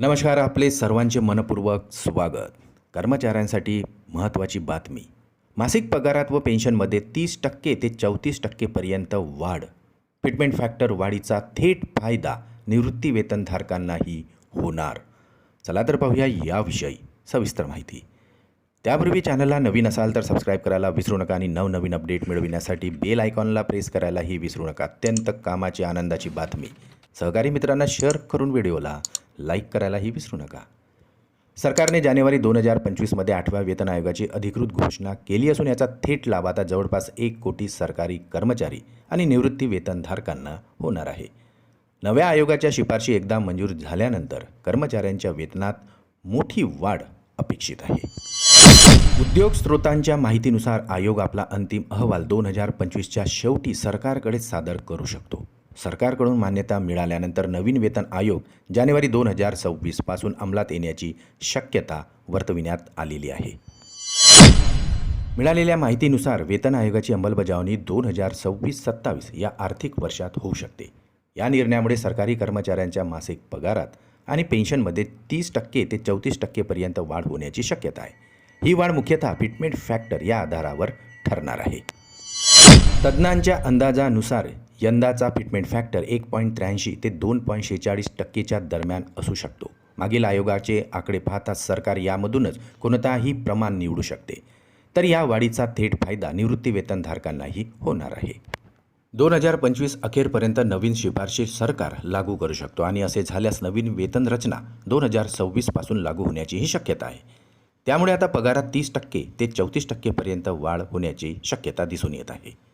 नमस्कार आपले सर्वांचे मनपूर्वक स्वागत. कर्मचाऱ्यांसाठी महत्त्वाची बातमी. मासिक पगारात व पेन्शनमध्ये तीस टक्के ते चौतीस टक्केपर्यंत वाढ. फिटमेंट फॅक्टर वाढीचा थेट फायदा निवृत्ती वेतनधारकांनाही होणार. चला तर पाहूया याविषयी सविस्तर माहिती. त्यापूर्वी चॅनलला नवीन असाल तर सबस्क्राईब करायला विसरू नका आणि नवनवीन अपडेट मिळविण्यासाठी बेल आयकॉनला प्रेस करायलाही विसरू नका. अत्यंत कामाची आनंदाची बातमी. सहकारी मित्रांना शेअर करून व्हिडिओला लाईक करायलाही विसरू नका. सरकारने जानेवारी दोन हजार पंचवीसमध्ये आठव्या वेतन आयोगाची अधिकृत घोषणा केली असून याचा थेट लाभ आता जवळपास एक कोटी सरकारी कर्मचारी आणि निवृत्ती वेतनधारकांना होणार आहे. नव्या आयोगाच्या शिफारशी एकदा मंजूर झाल्यानंतर कर्मचाऱ्यांच्या वेतनात मोठी वाढ अपेक्षित आहे. उद्योग स्रोतांच्या माहितीनुसार आयोग आपला अंतिम अहवाल दोन हजार पंचवीसच्या शेवटी सरकारकडे सादर करू शकतो. सरकारकडून मान्यता मिळाल्यानंतर नवीन वेतन आयोग जानेवारी दोन हजार सव्वीसपासून अंमलात येण्याची शक्यता वर्तविण्यात आलेली आहे. मिळालेल्या माहितीनुसार वेतन आयोगाची अंमलबजावणी दोन हजार सव्वीस सत्तावीस या आर्थिक वर्षात होऊ शकते. या निर्णयामुळे सरकारी कर्मचाऱ्यांच्या मासिक पगारात आणि पेन्शनमध्ये तीस टक्के ते चौतीस टक्केपर्यंत वाढ होण्याची शक्यता आहे. ही वाढ मुख्यतः फिटमेंट फॅक्टर या आधारावर ठरणार आहे. तज्ज्ञांच्या अंदाजानुसार यंदाचा फिटमेंट फॅक्टर एक पॉईंट त्र्याऐंशी ते दोन पॉईंट शेहेचाळीस टक्केच्या दरम्यान असू शकतो. मागील आयोगाचे आकडे पाहता सरकार यामधूनच कोणताही प्रमाण निवडू शकते. तर या वाढीचा थेट फायदा निवृत्ती वेतनधारकांनाही होणार आहे. दोन हजार पंचवीस अखेरपर्यंत नवीन शिफारशी सरकार लागू करू शकतो आणि असे झाल्यास नवीन वेतन रचना दोन हजार सव्वीसपासून लागू होण्याचीही शक्यता आहे. त्यामुळे आता पगारात तीस टक्के ते चौतीस टक्केपर्यंत वाढ होण्याची शक्यता दिसून येत आहे.